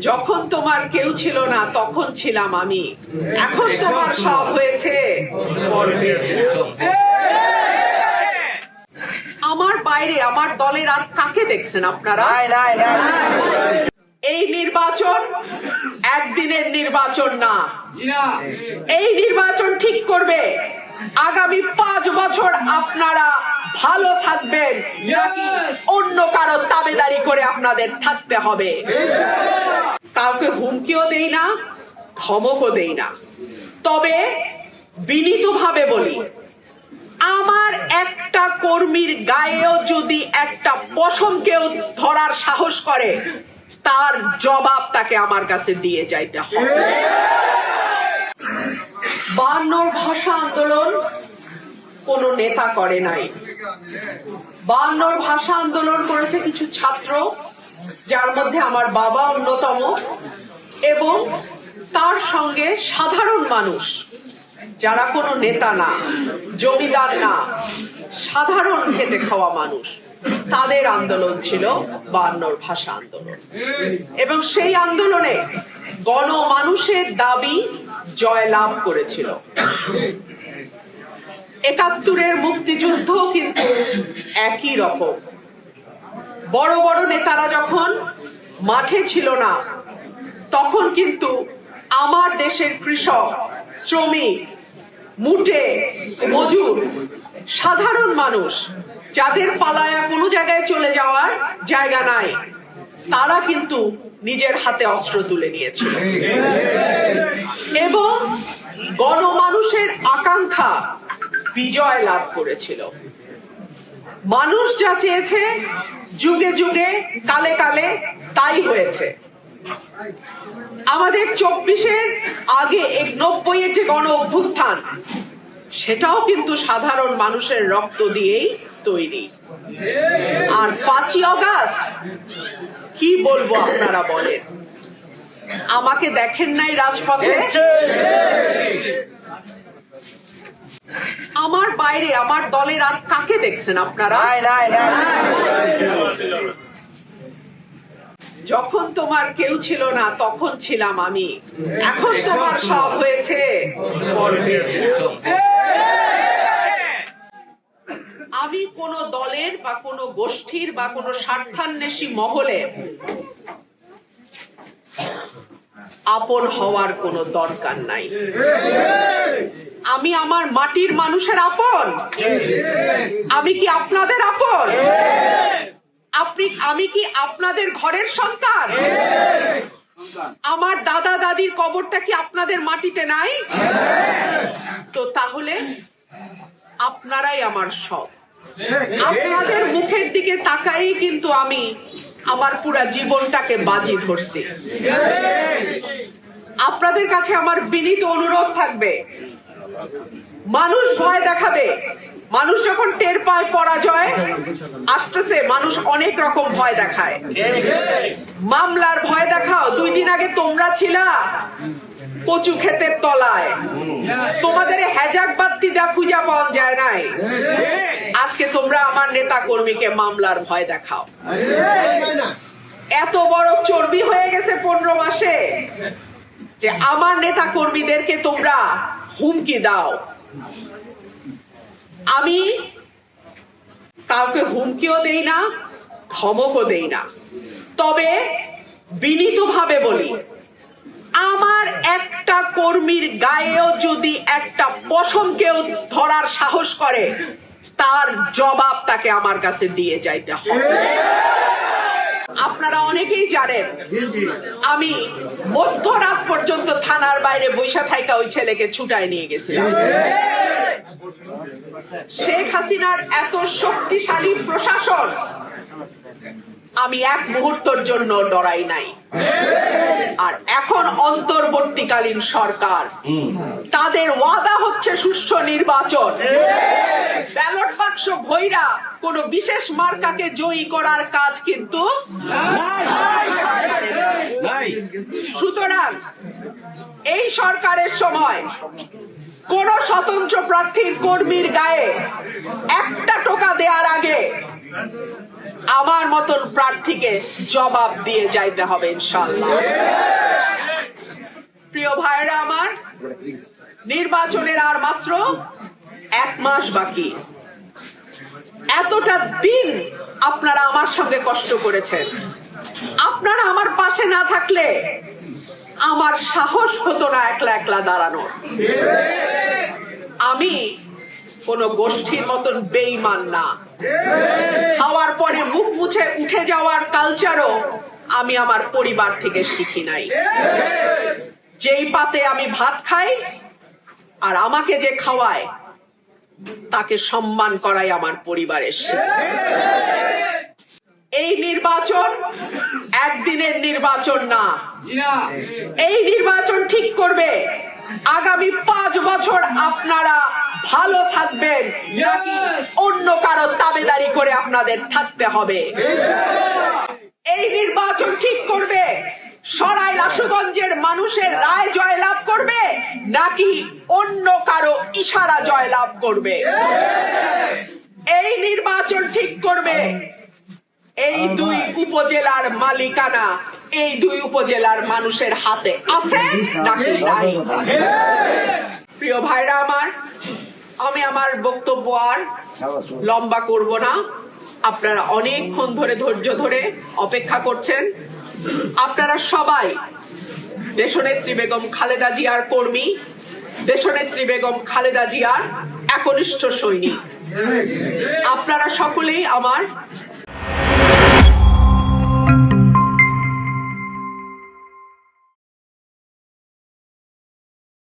যখন তোমার কেউ ছিল না, তখন ছিলাম আমি। এখন তোমার সব হয়েছে। আমার বাইরে, আমার দলের আর কাকে দেখছেন আপনারা? এই নির্বাচন একদিনের নির্বাচন না। এই নির্বাচন ঠিক করবে। আগামী পাঁচ বছর আপনারা ভালো থাকবেন। নাকি করে আপনাদের থাকতে হবে। কাউকে হুমকিও দেই না, ধমকও দেই না। তবে বিনীতভাবে বলি, আমার একটা কর্মীর গায়েও যদি একটা পশম কেউ ধরার সাহস করে, তার জবাব তাকে আমার কাছে দিয়ে যাইতে হবে। বায়ান্নর ভাষা আন্দোলন কোন নেতা করে নাই। বায়ান্নর ভাষা আন্দোলন করেছে কিছু ছাত্র, যার মধ্যে আমার বাবা অন্যতম, এবং তার সঙ্গে সাধারণ মানুষ, যারা কোনো নেতা না, জমিদার না, সাধারণ খেটে খাওয়া মানুষ, তাদের আন্দোলন ছিল বায়ান্নর ভাষা আন্দোলন। এবং সেই আন্দোলনে গণমানুষের দাবি জয় লাভ করেছিল। একাত্তরের মুক্তিযুদ্ধ কিন্তু একই রকম। বড় বড় নেতারা যখন মাঠে ছিল না, তখন কিন্তু আমার দেশের কৃষক, শ্রমিক, মুটে, মজুর, সাধারণ মানুষ, যাদের পালায়া কোনো জায়গায় চলে যাওয়ার জায়গা নাই, তারা কিন্তু নিজের হাতে অস্ত্র তুলে নিয়েছিল। এবং গণমানুষের আকাঙ্ক্ষা বিজয় লাভ করেছিল। মানুষ যা চেয়েছে, যুগে যুগে, কালে কালে তাই হয়েছে। আমাদের চব্বিশের আগে নব্বই এর যে গণ অভ্যুত্থান, সেটাও কিন্তু সাধারণ মানুষের রক্ত দিয়েই তৈরি। আর পাঁচই অগাস্ট কি বলব আপনারা বলেন? আমাকে দেখেন নাই রাজপথে? বাইরে আমার দলের আর কাকে দেখছেন আপনারা? যখন তোমার কেউ ছিল না তখন ছিলাম আমি। এখন তোমার সব হয়েছে। আমি কোন দলের বা কোন গোষ্ঠীর বা কোন স্বার্থান্বেষী মহলের আপন হওয়ার কোনো দরকার নাই। আমি আমার মাটির মানুষের আপন? আমি কি আপনাদের আপন? আপনি, আমি কি আপনাদের ঘরের সন্তান? আমার দাদা দাদির কবরটা কি আপনাদের মাটিতে নাই? তো তাহলে আপনারাই আমার সব। আপনাদের মুখের দিকে তাকাই কিন্তু আমি আমার পুরা জীবনটাকে বাজি ধরছি। আপনাদের কাছে আমার বিনীত অনুরোধ থাকবে। মানুষ ভয় দেখাবে। মানুষ যখন টের পায় পরাজয়, আসতেছে, মানুষ অনেক রকম ভয় দেখায়। মামলার ভয় দেখাও, দুই দিন আগে তোমরা ছিলা কচু ক্ষেতের তলায়। তোমাদের হ্যাজাক বাত্তি দা খুঁজা পাওয়া যায় নাই। আজকে তোমরা আমার নেতা কর্মীকে মামলার ভয় দেখাও। এত বড় চর্বি হয়ে গেছে পনেরো মাসে যে আমার নেতা কর্মীদেরকে তোমরা হুমকি দাও। আমি কাউকে হুমকিও দেই না, ধমকও দেই না। তবে বিনীতভাবে বলি, আমার একটা কর্মীর গায়েও যদি একটা পশম কেউ ধরার সাহস করে, তার জবাব তাকে আমার কাছে দিয়ে যাইতে হবে। আপনারা অনেকেই জানেন আমি মধ্যরাত পর্যন্ত থানার বাইরে বৈশা থাইকা ওই ছেলেকে ছুটায় নিয়ে গেছিলাম। শেখ হাসিনার এত শক্তিশালী প্রশাসন আমি এক মুহূর্তের জন্য ডরাই নাই। আর এখন অন্তর্বর্তীকালীন সরকার। তাদের ওয়াদা হচ্ছে সুষ্ঠু নির্বাচন। ব্যালট বাক্স ভৈরা কোন বিশেষ মার্কাকে জয়ী করার কাজ কিন্তু সুতরাং এই সরকারের সময় কোন স্বতন্ত্র প্রার্থীর কর্মীর গায়ে একটা আমার মতন প্রার্থীকে জবাব দিয়ে যাইতে হবে ইনশাল্লাহ প্রিয় ভাইরা আমার, নির্বাচনের আর মাত্র এক মাস বাকি। এতটা দিন আপনারা আমার সঙ্গে কষ্ট করেছেন। আপনারা আমার পাশে না থাকলে আমার সাহস হতো না একলা একলা দাঁড়ানোর। আমি কোন গোষ্ঠীর মতন বেইমান না। খাওয়ার পরে মুখ মুছে উঠে যাওয়ার কালচারও আমি আমার পরিবার থেকে শিখি নাই। যেই পাতে আমি ভাত খাই আর আমাকে যে খাওয়ায় তাকে সম্মান করাই আমার পরিবারের এই নির্বাচন একদিনের নির্বাচন না। এই নির্বাচন ঠিক করবে। আগামী পাঁচ বছর আপনারা ভালো থাকবেন। নাকি অন্য কারও দাবেদারি করে আপনাদের থাকতে হবে। এই নির্বাচন ঠিক করবে। সরাই রাসুগঞ্জের মানুষের রায় জয়লাভ করবে নাকি অন্য কারও ইশারা জয়লাভ করবে? এই নির্বাচন ঠিক করবে। এই দুই উপজেলার মালিকানা এই দুই উপজেলার মানুষের হাতে আছে নাকি নাই? প্রিয় ভাইরা আমার, আমি আমার বক্তব্য আর লম্বা করব না। আপনারা অনেকক্ষণ ধরে, ধৈর্য ধরে অপেক্ষা করছেন। আপনারা সবাই, দেশনেত্রী বেগম খালেদা জিয়ার কর্মী, দেশনেত্রী বেগম খালেদা জিয়ার একনিষ্ঠ সৈনিক। আপনারা সকলেই আমার